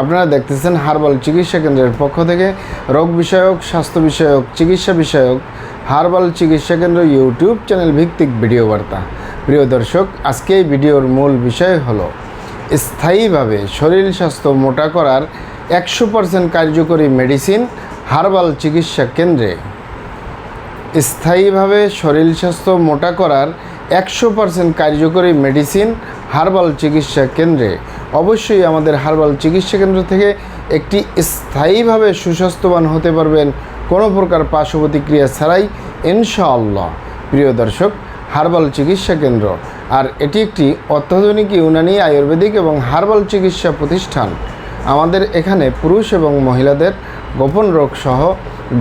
আপনারা দেখতেছেন হার্বাল চিকিৎসা কেন্দ্রের পক্ষ থেকে রোগ বিষয়ক, স্বাস্থ্য বিষয়ক, চিকিৎসা বিষয়ক, হার্বাল চিকিৎসা কেন্দ্র ইউটিউব চ্যানেল ভিত্তিক ভিডিও বার্তা। প্রিয় দর্শক, আজকে এই ভিডিওর মূল বিষয় হলো, স্থায়ীভাবে শরীর স্বাস্থ্য মোটা করার একশো পার্সেন্ট কার্যকরী মেডিসিন হার্বাল চিকিৎসা কেন্দ্রে। স্থায়ীভাবে শরীর স্বাস্থ্য মোটা করার একশো পার্সেন্ট কার্যকরী মেডিসিন হার্বাল চিকিৎসা কেন্দ্রে। অবশ্যই আমাদের হার্বাল চিকিৎসা কেন্দ্র থেকে একটি স্থায়ীভাবে সুস্বাস্থ্যবান হতে পারবেন কোনো প্রকার পার্শ্ব প্রতিক্রিয়া ছাড়াই, ইনশাআল্লাহ। প্রিয় দর্শক হার্বাল চিকিৎসা কেন্দ্র, আর এটি একটি অত্যাধুনিক ইউনানি আয়ুর্বেদিক এবং হার্বাল চিকিৎসা প্রতিষ্ঠান। আমাদের এখানে পুরুষ এবং মহিলাদের গোপন রোগ সহ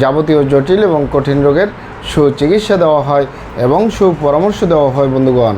যাবতীয় জটিল এবং কঠিন রোগের সুচিকিৎসা দেওয়া হয় এবং সুপরামর্শ দেওয়া হয় বন্ধুগণ।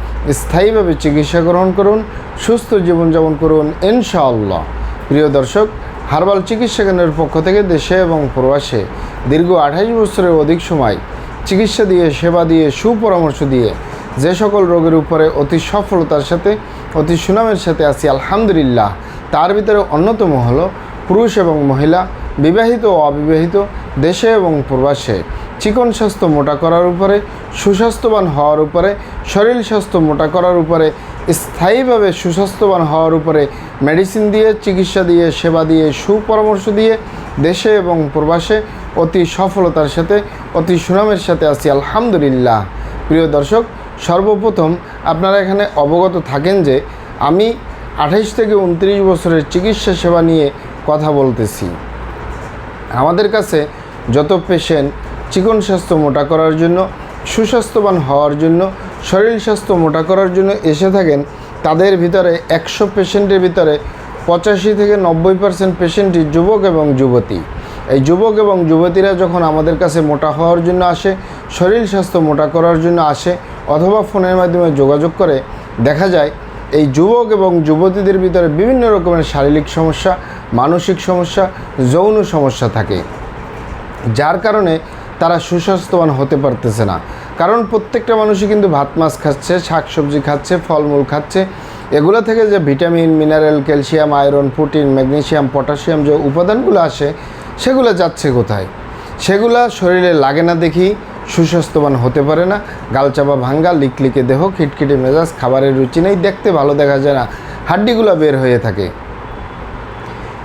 স্থায়ীভাবে চিকিৎসা গ্রহণ করুন, সুস্থ জীবনযাপন করুন, ইনশাআল্লাহ। প্রিয় দর্শক, হার্বাল চিকিৎসা কেন্দ্রের পক্ষ থেকে দেশে এবং প্রবাসে দীর্ঘ আঠাইশ বছরের অধিক সময় চিকিৎসা দিয়ে, সেবা দিয়ে, সুপরামর্শ দিয়ে যে সকল রোগের উপরে অতি সফলতার সাথে, অতি সুনামের সাথে আছি, আলহামদুলিল্লাহ। তার ভিতরে অন্যতম হলো পুরুষ এবং মহিলা, বিবাহিত ও অবিবাহিত, দেশে এবং প্রবাসে। চিকন স্বাস্থ্য মোটা করার উপরে, সুস্বাস্থ্যবান হওয়ার উপরে শরীর স্বাস্থ্য মোটা করার উপরে, স্থায়ীভাবে সুস্বাস্থ্যবান হওয়ার উপরে মেডিসিন দিয়ে, চিকিৎসা দিয়ে, সেবা দিয়ে, সুপরামর্শ দিয়ে দেশে এবং প্রবাসে অতি সফলতার সাথে, অতি সুনামের সাথে আছি, আলহামদুলিল্লাহ। প্রিয় দর্শক, সর্বপ্রথম আপনারা এখানে অবগত থাকেন যে আমি আঠাইশ থেকে উনত্রিশ বছরের চিকিৎসা সেবা নিয়ে কথা বলতেছি। আমাদের কাছে যত পেশেন্ট চিকন স্বাস্থ্য মোটা করার জন্য, সুস্বাস্থ্যবান হওয়ার জন্য, শরীর স্বাস্থ্য মোটা করার জন্য এসে থাকেন, তাদের ভিতরে একশো পেশেন্টের ভিতরে পঁচাশি থেকে নব্বই পার্সেন্ট পেশেন্টই যুবক এবং যুবতী। এই যুবক এবং যুবতীরা যখন আমাদের কাছে মোটা হওয়ার জন্য আসে, শরীর স্বাস্থ্য মোটা করার জন্য আসে, অথবা ফোনের মাধ্যমে যোগাযোগ করে, দেখা যায় এই যুবক এবং যুবতীদের ভিতরে বিভিন্ন রকমের শারীরিক সমস্যা, মানসিক সমস্যা, যৌন সমস্যা থাকে। যার কারণে তারা সুস্বাস্থ্যবান হতে পারতেছে না। কারণ প্রত্যেকটা মানুষই কিন্তু ভাত, মাছ খাচ্ছে, শাকসবজি খাচ্ছে, ফলমূল খাচ্ছে। এগুলো থেকে যে vitamin, mineral, calcium, iron, protein magnesium potassium যে উপাদানগুলো আসে, সেগুলো যাচ্ছে কোথায়? সেগুলা শরীরে লাগে না দেখি, সুস্বাস্থ্যবান হতে পারে না। গালচাপা ভাঙ্গা লিকলিকে দেহ, খিটখিটে মেজাজ, খাবারের রুচি নেই, দেখতে ভালো দেখা যায় না। হাড্ডিগুলো বের হয়ে থাকে।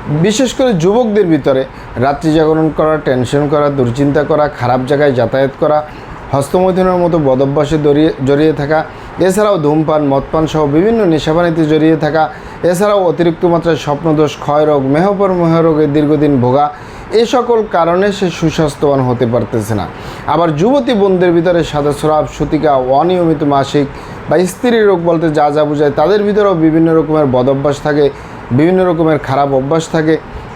বিশেষ করে যুবকদের ভিতরে রাত্রি জাগরণ করা টেনশন করা, দুশ্চিন্তা করা, খারাপ জায়গায় যাতায়াত করা, হস্তমৈথুনের মতো বদভ্যাসে জড়িয়ে জড়িয়ে থাকা, এছাড়াও ধূমপান, মদপান সহ বিভিন্ন নেশাবানিতে জড়িয়ে থাকা, এছাড়াও অতিরিক্ত মাত্রায় স্বপ্নদোষ ক্ষয়রোগ মেহপর মেহরোগের দীর্ঘদিন ভোগা, এ সকল কারণে সে সুস্বাস্থ্যবান হতে পারতেছে না। আবার যুবতী বোনদের ভিতরে সাদা স্রাব, সুতিকা, অনিয়মিত মাসিক বা স্ত্রী রোগ বলতে যা যা বোঝায়, তাদের ভিতরেও বিভিন্ন রকমের বদভ্যাস থাকে। বিভিন্ন রকমের খারাপ অভ্যাস থাকে,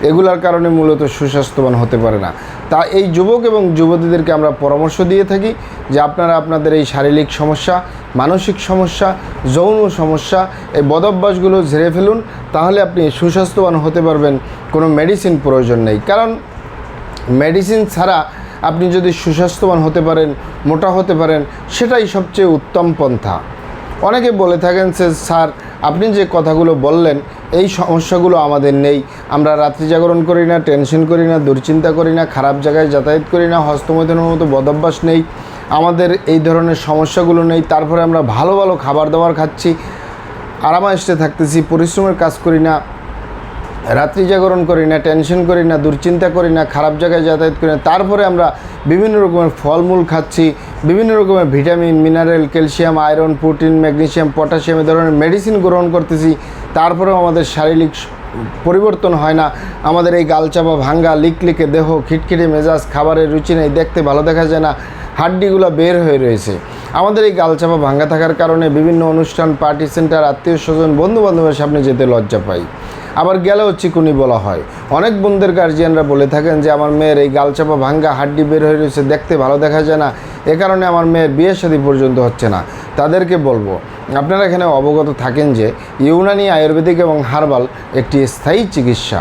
এগুলার কারণে মূলত সুস্বাস্থ্যবান হতে পারে না। তা এই যুবক এবং যুবতীদেরকে আমরা পরামর্শ দিয়ে থাকি যে আপনারা আপনাদের এই শারীরিক সমস্যা, মানসিক সমস্যা, যৌন সমস্যা, এই বদভ্যাসগুলো ঝেড়ে ফেলুন, তাহলে আপনি সুস্বাস্থ্যবান হতে পারবেন, কোনো মেডিসিন প্রয়োজন নেই। কারণ মেডিসিন ছাড়া আপনি যদি সুস্বাস্থ্যবান হতে পারেন, মোটা হতে পারেন, সেটাই সবচেয়ে উত্তম পন্থা। অনেকে বলে থাকেন স্যার, আপনি যে কথাগুলো বললেন এই সমস্যাগুলো আমাদের নেই। আমরা রাত্রি জাগরণ করি না টেনশন করি না, দুশ্চিন্তা করি না, খারাপ জায়গায় যাতায়াত করি না হস্তমৈথনের মতো বদাভ্যাস নেই। আমাদের এই ধরনের সমস্যাগুলো নেই। তারপরে আমরা ভালো ভালো খাবার দাবার খাচ্ছি। আরামায়েশে থাকতেছি, পরিশ্রমের কাজ করি না। রাত্রি জাগরণ করি না টেনশন করি না, দুশ্চিন্তা করি না, খারাপ জায়গায় যাতায়াত করি না। তারপরে আমরা বিভিন্ন রকমের ফলমূল খাচ্ছি, বিভিন্ন রকমের vitamin mineral calcium iron protein magnesium potassium এ ধরনের মেডিসিন গ্রহণ করতেছি। তারপরেও আমাদের শারীরিক পরিবর্তন হয় না। আমাদের এই গালচাপা ভাঙ্গা, লিকলিকে দেহ, খিটখিটে মেজাজ, খাবারের রুচি নেই, দেখতে ভালো দেখা যায় না, হাড্ডিগুলো বের হয়ে রয়েছে। আমাদের এই গালচাপা ভাঙ্গা থাকার কারণে বিভিন্ন অনুষ্ঠান পার্টি সেন্টার আত্মীয় স্বজন বন্ধু বান্ধবের সামনে যেতে লজ্জা পাই। আবার গেলেও চিকুনি বলা হয়। অনেক বন্ধুদের গার্জিয়ানরা বলে থাকেন যে, আমার মেয়ের এই গালচাপা ভাঙ্গা হাড্ডি বের হয়ে রয়েছে, দেখতে ভালো দেখা যায় না। এ কারণে আমার মেয়ের বিয়ের শাদী পর্যন্ত হচ্ছে না। তাদেরকে বলব, আপনারা এখানে অবগত থাকেন যে, ইউনানি আয়ুর্বেদিক এবং হার্বাল একটি স্থায়ী চিকিৎসা।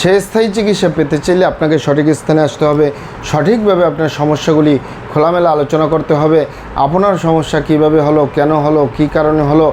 সে স্থায়ী চিকিৎসা পেতে চাইলে আপনাকে সঠিক স্থানে আসতে হবে। সঠিকভাবে আপনার সমস্যাগুলি খোলামেলা আলোচনা করতে হবে। আপনার সমস্যা কীভাবে হলো, কেন হলো, কী কারণে হলো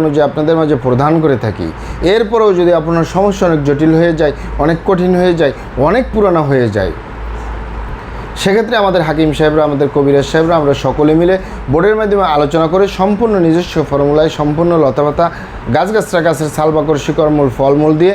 অনুযায়ী আপনাদের মাঝে প্রদান করে থাকি। এরপরেও যদি আপনার সমস্যা অনেক জটিল হয়ে যায়, অনেক কঠিন হয়ে যায়, অনেক পুরানো হয়ে যায়, সেক্ষেত্রে আমাদের হাকিম সাহেবরা, আমাদের কবিরাজ সাহেবরা, আমরা সকলে মিলে বোর্ডের মাধ্যমে আলোচনা করে সম্পূর্ণ নিজস্ব ফর্মুলায়, সম্পূর্ণ লতাপাতা, গাছগাছরা গাছের সালবাকর শিকড়মূল, ফলমূল দিয়ে